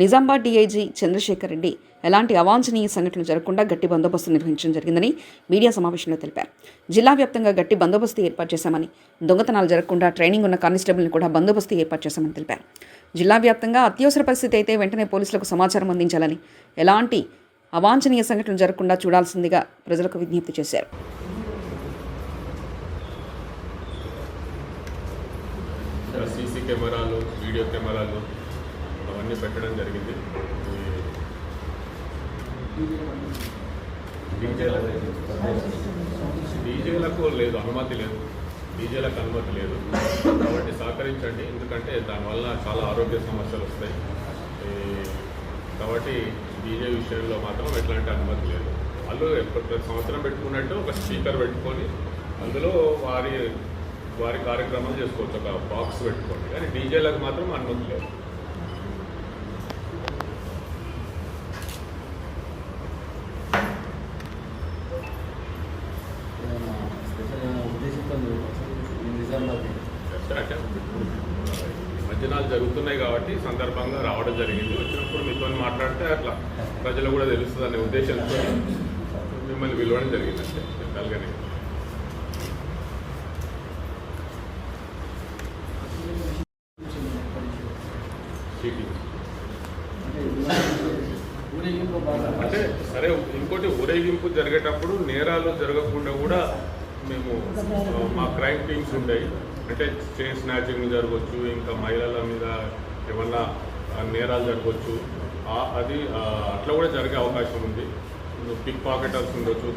Nizamabad DIG Chandrasekhar Reddy ఎలాంటి అవాంఛనీయ సంఘటనలు జరగకుండా గట్టి బందోబస్తు నిర్వహించడం జరిగిందని మీడియా సమావేశంలో తెలిపారు. జిల్లా వ్యాప్తంగా గట్టి బందోబస్తు ఏర్పాటు చేశామని దొంగతనాలు జరగకుండా ట్రైనింగ్ ఉన్న కానిస్టేబుల్ని కూడా బందోబస్తు ఏర్పాటు చేశామని తెలిపారు. జిల్లా వ్యాప్తంగా అత్యవసర పరిస్థితి అయితే వెంటనే పోలీసులకు సమాచారం అందించాలని ఎలాంటి అవాంఛనీయ సంఘటనలు జరగకుండా చూడాల్సిందిగా ప్రజలకు విజ్ఞప్తి చేశారు. సీసీ కెమెరాలు వీడియో కెమెరాలు అవన్నీ పెట్టడం జరిగింది. డీజేలకు డీజేలకు లేదు అనుమతి లేదు. డీజేలకు అనుమతి లేదు. కాబట్టి సహకరించండి. ఎందుకంటే దానివల్ల చాలా ఆరోగ్య సమస్యలు వస్తాయి. కాబట్టి డీజే విషయంలో మాత్రం ఎట్లాంటి అనుమతి లేదు. వాళ్ళు ప్రతి సంవత్సరం పెట్టుకున్నట్టు ఒక స్పీకర్ పెట్టుకొని అందులో వారి వారి కార్యక్రమాలు చేసుకోవచ్చు. ఒక బాక్స్ పెట్టుకోండి. కానీ డీజేలకు మాత్రం అనుమతి లేదు. నిజామాబాద్ అంటే మధ్యనాలు జరుగుతున్నాయి కాబట్టి సందర్భంగా రావడం జరిగింది. వచ్చినప్పుడు మీతో మాట్లాడితే అట్లా ప్రజలు కూడా తెలుస్తుంది అనే ఉద్దేశంతో మిమ్మల్ని పిలవడం జరిగింది అంతే. బాగా అంటే సరే ఇంకోటి ఊరేగింపు జరిగేటప్పుడు నేరాలు జరగకుండా కూడా మేము మా క్రైమ్ టీమ్స్ ఉంటాయి అంటే చైన్ స్నాచింగ్ జరగవచ్చు ఇంకా మహిళల మీద ఏమన్నా నేరాలు జరగవచ్చు అది అట్లా కూడా జరిగే అవకాశం ఉంది. పిక్ పాకెటర్స్ ఉండొచ్చు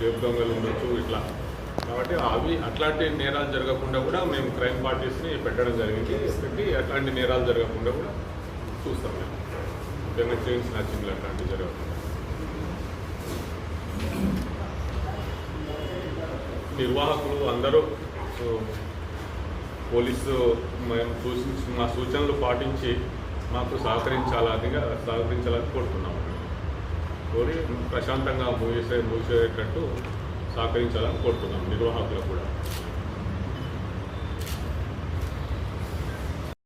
జేబు దొంగలు ఉండొచ్చు ఇట్లా. కాబట్టి అవి అట్లాంటి నేరాలు జరగకుండా కూడా మేము క్రైమ్ పార్టీస్ని పెట్టడం జరిగింది. పెట్టి అట్లాంటి నేరాలు జరగకుండా కూడా చూస్తాం మేము. ముఖ్యంగా చైన్ స్నాచింగ్లు అట్లాంటివి జరగకుండా. నిర్వాహకులు అందరూ పోలీసు మేము సూచించి మా సూచనలు పాటించి మాకు సహకరించాలనిగా సహకరించాలని కోరుతున్నాము కోరి ప్రశాంతంగా మూసేసే మూసేటట్టు సహకరించాలని కోరుతున్నాం నిర్వాహకులు కూడా.